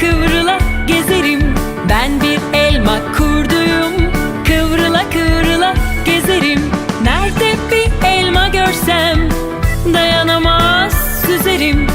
kıvrıla gezerim. Ben bir elma kurduyum. Kıvrıla kıvrıla gezerim. Nerede bir elma görsem Dayanamaz süzerim.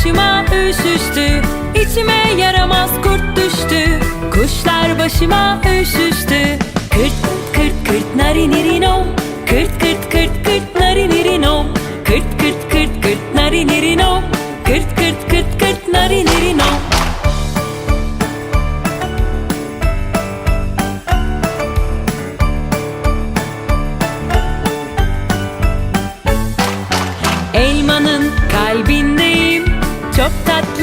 başıma üşüştü İçime yaramaz kurt düştü. Kuşlar başıma üşüştü Kırk çok tatlı.